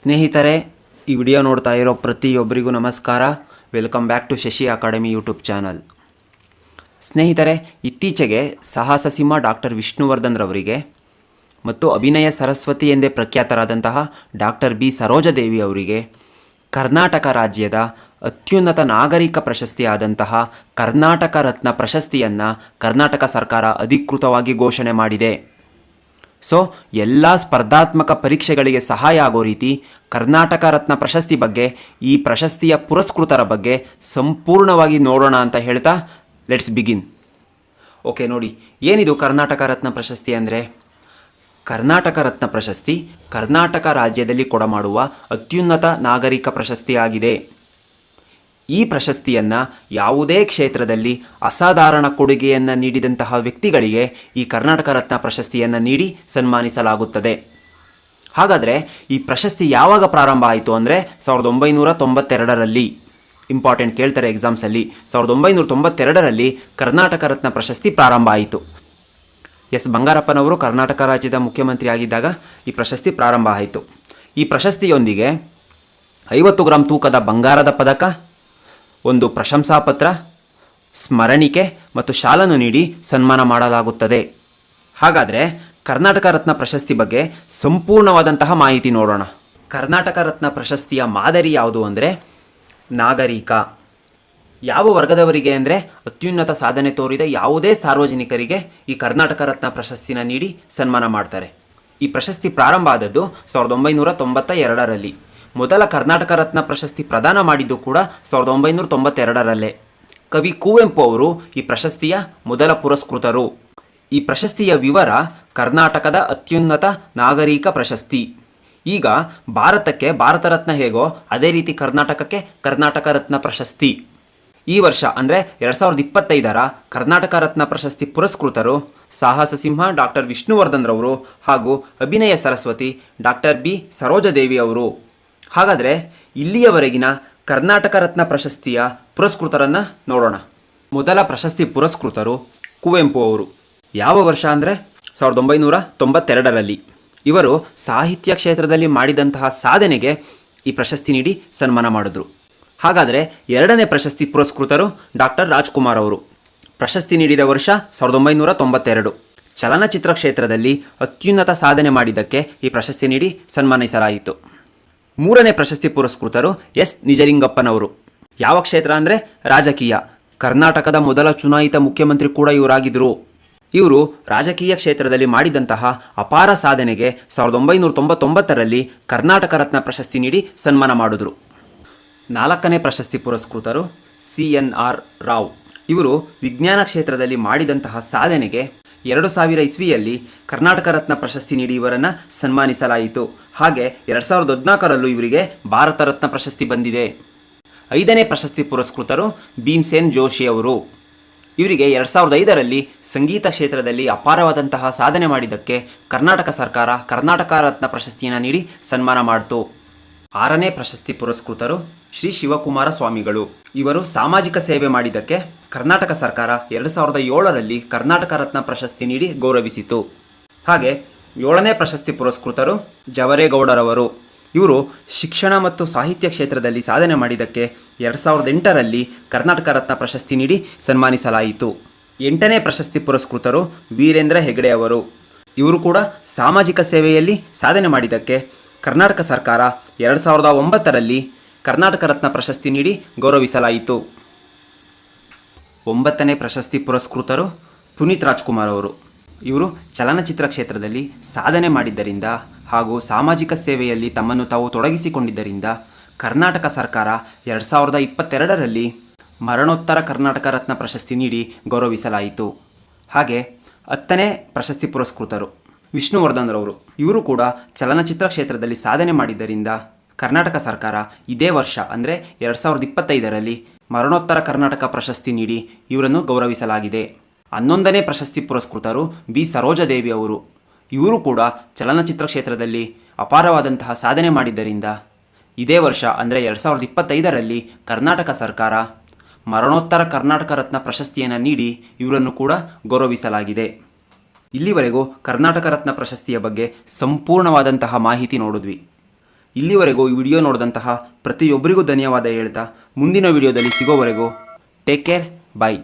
ಸ್ನೇಹಿತರೆ, ಈ ವಿಡಿಯೋ ನೋಡ್ತಾ ಇರೋ ಪ್ರತಿಯೊಬ್ಬರಿಗೂ ನಮಸ್ಕಾರ. Welcome back to Shashi academy YouTube channel ಸ್ನೇಹಿತರೆ, ಇತ್ತೀಚೆಗೆ ಸಾಹಸ ಸಿಂಹ ಡಾಕ್ಟರ್ ವಿಷ್ಣುವರ್ಧನ್ ರವರಿಗೆ ಮತ್ತು ಅಭಿನಯ ಸರಸ್ವತಿ ಎಂದೇ ಪ್ರಖ್ಯಾತರಾದಂತಹ ಡಾಕ್ಟರ್ ಬಿ ಸರೋಜದೇವಿ ಅವರಿಗೆ ಕರ್ನಾಟಕ ರಾಜ್ಯದ ಅತ್ಯುನ್ನತ ನಾಗರಿಕ ಪ್ರಶಸ್ತಿಯಾದಂತಹ ಕರ್ನಾಟಕ ರತ್ನ ಪ್ರಶಸ್ತಿಯನ್ನು ಕರ್ನಾಟಕ ಸರ್ಕಾರ ಅಧಿಕೃತವಾಗಿ ಘೋಷಣೆ ಮಾಡಿದೆ. ಸೊ ಎಲ್ಲ ಸ್ಪರ್ಧಾತ್ಮಕ ಪರೀಕ್ಷೆಗಳಿಗೆ ಸಹಾಯ ಆಗೋ ರೀತಿ ಕರ್ನಾಟಕ ರತ್ನ ಪ್ರಶಸ್ತಿ ಬಗ್ಗೆ, ಈ ಪ್ರಶಸ್ತಿಯ ಪುರಸ್ಕೃತರ ಬಗ್ಗೆ ಸಂಪೂರ್ಣವಾಗಿ ನೋಡೋಣ ಅಂತ ಹೇಳ್ತಾ ಲೆಟ್ಸ್ ಬಿಗಿನ್ ಓಕೆ ನೋಡಿ, ಏನಿದು ಕರ್ನಾಟಕ ರತ್ನ ಪ್ರಶಸ್ತಿ ಅಂದರೆ? ಕರ್ನಾಟಕ ರತ್ನ ಪ್ರಶಸ್ತಿ ಕರ್ನಾಟಕ ರಾಜ್ಯದಲ್ಲಿ ಕೊಡಮಾಡುವ ಅತ್ಯುನ್ನತ ನಾಗರಿಕ ಪ್ರಶಸ್ತಿಯಾಗಿದೆ. ಈ ಪ್ರಶಸ್ತಿಯನ್ನು ಯಾವುದೇ ಕ್ಷೇತ್ರದಲ್ಲಿ ಅಸಾಧಾರಣ ಕೊಡುಗೆಯನ್ನು ನೀಡಿದಂತಹ ವ್ಯಕ್ತಿಗಳಿಗೆ ಈ ಕರ್ನಾಟಕ ರತ್ನ ಪ್ರಶಸ್ತಿಯನ್ನು ನೀಡಿ ಸನ್ಮಾನಿಸಲಾಗುತ್ತದೆ. ಹಾಗಾದರೆ ಈ ಪ್ರಶಸ್ತಿ ಯಾವಾಗ ಪ್ರಾರಂಭ ಆಯಿತು ಅಂದರೆ ಸಾವಿರದ ಒಂಬೈನೂರ ತೊಂಬತ್ತೆರಡರಲ್ಲಿ. ಇಂಪಾರ್ಟೆಂಟ್ ಕೇಳ್ತಾರೆ ಎಕ್ಸಾಮ್ಸಲ್ಲಿ ಸಾವಿರದ ಒಂಬೈನೂರ ತೊಂಬತ್ತೆರಡರಲ್ಲಿ ಕರ್ನಾಟಕ ರತ್ನ ಪ್ರಶಸ್ತಿ ಪ್ರಾರಂಭ ಆಯಿತು. ಎಸ್ ಬಂಗಾರಪ್ಪನವರು ಕರ್ನಾಟಕ ರಾಜ್ಯದ ಮುಖ್ಯಮಂತ್ರಿ ಆಗಿದ್ದಾಗ ಈ ಪ್ರಶಸ್ತಿ ಪ್ರಾರಂಭ ಆಯಿತು. ಈ ಪ್ರಶಸ್ತಿಯೊಂದಿಗೆ ಐವತ್ತು ಗ್ರಾಂ ತೂಕದ ಬಂಗಾರದ ಪದಕ ಒಂದು ಪ್ರಶಂಸಾ ಪತ್ರ ಸ್ಮರಣಿಕೆ ಮತ್ತು ಶಾಲನ್ನು ನೀಡಿ ಸನ್ಮಾನ ಮಾಡಲಾಗುತ್ತದೆ. ಹಾಗಾದರೆ ಕರ್ನಾಟಕ ರತ್ನ ಪ್ರಶಸ್ತಿ ಬಗ್ಗೆ ಸಂಪೂರ್ಣವಾದಂತಹ ಮಾಹಿತಿ ನೋಡೋಣ. ಕರ್ನಾಟಕ ರತ್ನ ಪ್ರಶಸ್ತಿಯ ಮಾದರಿ ಯಾವುದು ಅಂದರೆ ನಾಗರಿಕ. ಯಾವ ವರ್ಗದವರಿಗೆ ಅಂದರೆ ಅತ್ಯುನ್ನತ ಸಾಧನೆ ತೋರಿದ ಯಾವುದೇ ಸಾರ್ವಜನಿಕರಿಗೆ ಈ ಕರ್ನಾಟಕ ರತ್ನ ಪ್ರಶಸ್ತಿನ ನೀಡಿ ಸನ್ಮಾನ ಮಾಡ್ತಾರೆ. ಈ ಪ್ರಶಸ್ತಿ ಪ್ರಾರಂಭ ಆದದ್ದು ಸಾವಿರದ ಒಂಬೈನೂರ ತೊಂಬತ್ತ ಎರಡರಲ್ಲಿ. ಮೊದಲ ಕರ್ನಾಟಕ ರತ್ನ ಪ್ರಶಸ್ತಿ ಪ್ರದಾನ ಮಾಡಿದ್ದು ಕೂಡ ಸಾವಿರದ ಒಂಬೈನೂರ ತೊಂಬತ್ತೆರಡರಲ್ಲೇ. ಕವಿ ಕುವೆಂಪು ಅವರು ಈ ಪ್ರಶಸ್ತಿಯ ಮೊದಲ ಪುರಸ್ಕೃತರು. ಈ ಪ್ರಶಸ್ತಿಯ ವಿವರ ಕರ್ನಾಟಕದ ಅತ್ಯುನ್ನತ ನಾಗರಿಕ ಪ್ರಶಸ್ತಿ. ಈಗ ಭಾರತಕ್ಕೆ ಭಾರತ ರತ್ನ ಹೇಗೋ ಅದೇ ರೀತಿ ಕರ್ನಾಟಕಕ್ಕೆ ಕರ್ನಾಟಕ ರತ್ನ ಪ್ರಶಸ್ತಿ. ಈ ವರ್ಷ ಅಂದರೆ ಎರಡು ಸಾವಿರದ ಇಪ್ಪತ್ತೈದರ ಕರ್ನಾಟಕ ರತ್ನ ಪ್ರಶಸ್ತಿ ಪುರಸ್ಕೃತರು ಸಾಹಸ ಸಿಂಹ ಡಾಕ್ಟರ್ ವಿಷ್ಣುವರ್ಧನ್ ರವರು ಹಾಗೂ ಅಭಿನಯ ಸರಸ್ವತಿ ಡಾಕ್ಟರ್ ಬಿ. ಸರೋಜದೇವಿ ಅವರು. ಹಾಗಾದರೆ ಇಲ್ಲಿಯವರೆಗಿನ ಕರ್ನಾಟಕ ರತ್ನ ಪ್ರಶಸ್ತಿಯ ಪುರಸ್ಕೃತರನ್ನು ನೋಡೋಣ. ಮೊದಲ ಪ್ರಶಸ್ತಿ ಪುರಸ್ಕೃತರು ಕುವೆಂಪು ಅವರು. ಯಾವ ವರ್ಷ ಅಂದರೆ? ಸಾವಿರದ ಒಂಬೈನೂರ ತೊಂಬತ್ತೆರಡರಲ್ಲಿ. ಇವರು ಸಾಹಿತ್ಯ ಕ್ಷೇತ್ರದಲ್ಲಿ ಮಾಡಿದಂತಹ ಸಾಧನೆಗೆ ಈ ಪ್ರಶಸ್ತಿ ನೀಡಿ ಸನ್ಮಾನ ಮಾಡಿದ್ರು. ಹಾಗಾದರೆ ಎರಡನೇ ಪ್ರಶಸ್ತಿ ಪುರಸ್ಕೃತರು ಡಾಕ್ಟರ್ ರಾಜ್ಕುಮಾರ್ ಅವರು. ಪ್ರಶಸ್ತಿ ನೀಡಿದ ವರ್ಷ ಸಾವಿರದ ಒಂಬೈನೂರ ತೊಂಬತ್ತೆರಡು. ಚಲನಚಿತ್ರ ಕ್ಷೇತ್ರದಲ್ಲಿ ಅತ್ಯುನ್ನತ ಸಾಧನೆ ಮಾಡಿದ್ದಕ್ಕೆ ಈ ಪ್ರಶಸ್ತಿ ನೀಡಿ ಸನ್ಮಾನಿಸಲಾಯಿತು. ಮೂರನೇ ಪ್ರಶಸ್ತಿ ಪುರಸ್ಕೃತರು ಎಸ್. ನಿಜಲಿಂಗಪ್ಪನವರು. ಯಾವ ಕ್ಷೇತ್ರ ಅಂದರೆ? ರಾಜಕೀಯ. ಕರ್ನಾಟಕದ ಮೊದಲ ಚುನಾಯಿತ ಮುಖ್ಯಮಂತ್ರಿ ಕೂಡ ಇವರಾಗಿದ್ದರು ಇವರು ರಾಜಕೀಯ ಕ್ಷೇತ್ರದಲ್ಲಿ ಮಾಡಿದಂತಹ ಅಪಾರ ಸಾಧನೆಗೆ ಸಾವಿರದ ಒಂಬೈನೂರ ತೊಂಬತ್ತೊಂಬತ್ತರಲ್ಲಿ ಕರ್ನಾಟಕ ರತ್ನ ಪ್ರಶಸ್ತಿ ನೀಡಿ ಸನ್ಮಾನ ಮಾಡಿದರು. ನಾಲ್ಕನೇ ಪ್ರಶಸ್ತಿ ಪುರಸ್ಕೃತರು ಸಿ ಎನ್ ಆರ್ ರಾವ್. ಇವರು ವಿಜ್ಞಾನ ಕ್ಷೇತ್ರದಲ್ಲಿ ಮಾಡಿದಂತಹ ಸಾಧನೆಗೆ ಎರಡು ಸಾವಿರ ಇಸ್ವಿಯಲ್ಲಿ ಕರ್ನಾಟಕ ರತ್ನ ಪ್ರಶಸ್ತಿ ನೀಡಿ ಇವರನ್ನು ಸನ್ಮಾನಿಸಲಾಯಿತು. ಹಾಗೆ ಎರಡು ಸಾವಿರದ ಹದಿನಾಲ್ಕರಲ್ಲೂ ಇವರಿಗೆ ಭಾರತ ರತ್ನ ಪ್ರಶಸ್ತಿ ಬಂದಿದೆ. ಐದನೇ ಪ್ರಶಸ್ತಿ ಪುರಸ್ಕೃತರು ಭೀಮ್ಸೇನ್ ಜೋಶಿ ಅವರು. ಇವರಿಗೆ ಎರಡು ಸಾವಿರದ ಐದರಲ್ಲಿ ಸಂಗೀತ ಕ್ಷೇತ್ರದಲ್ಲಿ ಅಪಾರವಾದಂತಹ ಸಾಧನೆ ಮಾಡಿದ್ದಕ್ಕೆ ಕರ್ನಾಟಕ ಸರ್ಕಾರ ಕರ್ನಾಟಕ ರತ್ನ ಪ್ರಶಸ್ತಿಯನ್ನು ನೀಡಿ ಸನ್ಮಾನ ಮಾಡಿತು. ಆರನೇ ಪ್ರಶಸ್ತಿ ಪುರಸ್ಕೃತರು ಶ್ರೀ ಶಿವಕುಮಾರ ಸ್ವಾಮಿಗಳು. ಇವರು ಸಾಮಾಜಿಕ ಸೇವೆ ಮಾಡಿದ್ದಕ್ಕೆ ಕರ್ನಾಟಕ ಸರ್ಕಾರ ಎರಡು ಸಾವಿರದ ಏಳರಲ್ಲಿ ಕರ್ನಾಟಕ ರತ್ನ ಪ್ರಶಸ್ತಿ ನೀಡಿ ಗೌರವಿಸಿತು. ಹಾಗೆ ಏಳನೇ ಪ್ರಶಸ್ತಿ ಪುರಸ್ಕೃತರು ಜವರೇಗೌಡರವರು. ಇವರು ಶಿಕ್ಷಣ ಮತ್ತು ಸಾಹಿತ್ಯ ಕ್ಷೇತ್ರದಲ್ಲಿ ಸಾಧನೆ ಮಾಡಿದ್ದಕ್ಕೆ ಎರಡು ಸಾವಿರದ ಎಂಟರಲ್ಲಿ ಕರ್ನಾಟಕ ರತ್ನ ಪ್ರಶಸ್ತಿ ನೀಡಿ ಸನ್ಮಾನಿಸಲಾಯಿತು. ಎಂಟನೇ ಪ್ರಶಸ್ತಿ ಪುರಸ್ಕೃತರು ವೀರೇಂದ್ರ ಹೆಗಡೆ ಅವರು. ಇವರು ಕೂಡ ಸಾಮಾಜಿಕ ಸೇವೆಯಲ್ಲಿ ಸಾಧನೆ ಮಾಡಿದ್ದಕ್ಕೆ ಕರ್ನಾಟಕ ಸರ್ಕಾರ ಎರಡು ಸಾವಿರದ ಒಂಬತ್ತರಲ್ಲಿ ಕರ್ನಾಟಕ ರತ್ನ ಪ್ರಶಸ್ತಿ ನೀಡಿ ಗೌರವಿಸಲಾಯಿತು. ಒಂಬತ್ತನೇ ಪ್ರಶಸ್ತಿ ಪುರಸ್ಕೃತರು ಪುನೀತ್ ರಾಜ್ಕುಮಾರ್ ಅವರು. ಇವರು ಚಲನಚಿತ್ರ ಕ್ಷೇತ್ರದಲ್ಲಿ ಸಾಧನೆ ಮಾಡಿದ್ದರಿಂದ ಹಾಗೂ ಸಾಮಾಜಿಕ ಸೇವೆಯಲ್ಲಿ ತಮ್ಮನ್ನು ತಾವು ತೊಡಗಿಸಿಕೊಂಡಿದ್ದರಿಂದ ಕರ್ನಾಟಕ ಸರ್ಕಾರ ಎರಡು ಸಾವಿರದ ಇಪ್ಪತ್ತೆರಡರಲ್ಲಿ ಮರಣೋತ್ತರ ಕರ್ನಾಟಕ ರತ್ನ ಪ್ರಶಸ್ತಿ ನೀಡಿ ಗೌರವಿಸಲಾಯಿತು. ಹಾಗೆ ಹತ್ತನೇ ಪ್ರಶಸ್ತಿ ಪುರಸ್ಕೃತರು. ವಿಷ್ಣುವರ್ಧನ್ ರವರು ಇವರು ಕೂಡ ಚಲನಚಿತ್ರ ಕ್ಷೇತ್ರದಲ್ಲಿ ಸಾಧನೆ ಮಾಡಿದ್ದರಿಂದ ಕರ್ನಾಟಕ ಸರ್ಕಾರ ಇದೇ ವರ್ಷ, ಅಂದರೆ ಎರಡು ಸಾವಿರದ ಇಪ್ಪತ್ತೈದರಲ್ಲಿ ಮರಣೋತ್ತರ ಕರ್ನಾಟಕ ಪ್ರಶಸ್ತಿ ನೀಡಿ ಇವರನ್ನು ಗೌರವಿಸಲಾಗಿದೆ. ಹನ್ನೊಂದನೇ ಪ್ರಶಸ್ತಿ ಪುರಸ್ಕೃತರು ಬಿ. ಸರೋಜದೇವಿ ಅವರು. ಇವರು ಕೂಡ ಚಲನಚಿತ್ರ ಕ್ಷೇತ್ರದಲ್ಲಿ ಅಪಾರವಾದಂತಹ ಸಾಧನೆ ಮಾಡಿದ್ದರಿಂದ ಇದೇ ವರ್ಷ, ಅಂದರೆ ಎರಡು ಸಾವಿರದ ಇಪ್ಪತ್ತೈದರಲ್ಲಿ ಕರ್ನಾಟಕ ಸರ್ಕಾರ ಮರಣೋತ್ತರ ಕರ್ನಾಟಕ ರತ್ನ ಪ್ರಶಸ್ತಿಯನ್ನು ನೀಡಿ ಇವರನ್ನು ಕೂಡ ಗೌರವಿಸಲಾಗಿದೆ. ಇಲ್ಲಿವರೆಗೂ ಕರ್ನಾಟಕ ರತ್ನ ಪ್ರಶಸ್ತಿಯ ಬಗ್ಗೆ ಸಂಪೂರ್ಣವಾದಂತಹ ಮಾಹಿತಿ ನೋಡಿದ್ವಿ. ಇಲ್ಲಿವರೆಗೂ ಈ ವಿಡಿಯೋ ನೋಡಿದಂತಹ ಪ್ರತಿಯೊಬ್ಬರಿಗೂ ಧನ್ಯವಾದ ಹೇಳ್ತಾ ಮುಂದಿನ ವಿಡಿಯೋದಲ್ಲಿ ಸಿಗೋವರೆಗೂ ಟೇಕ್ ಕೇರ್ ಬಾಯ್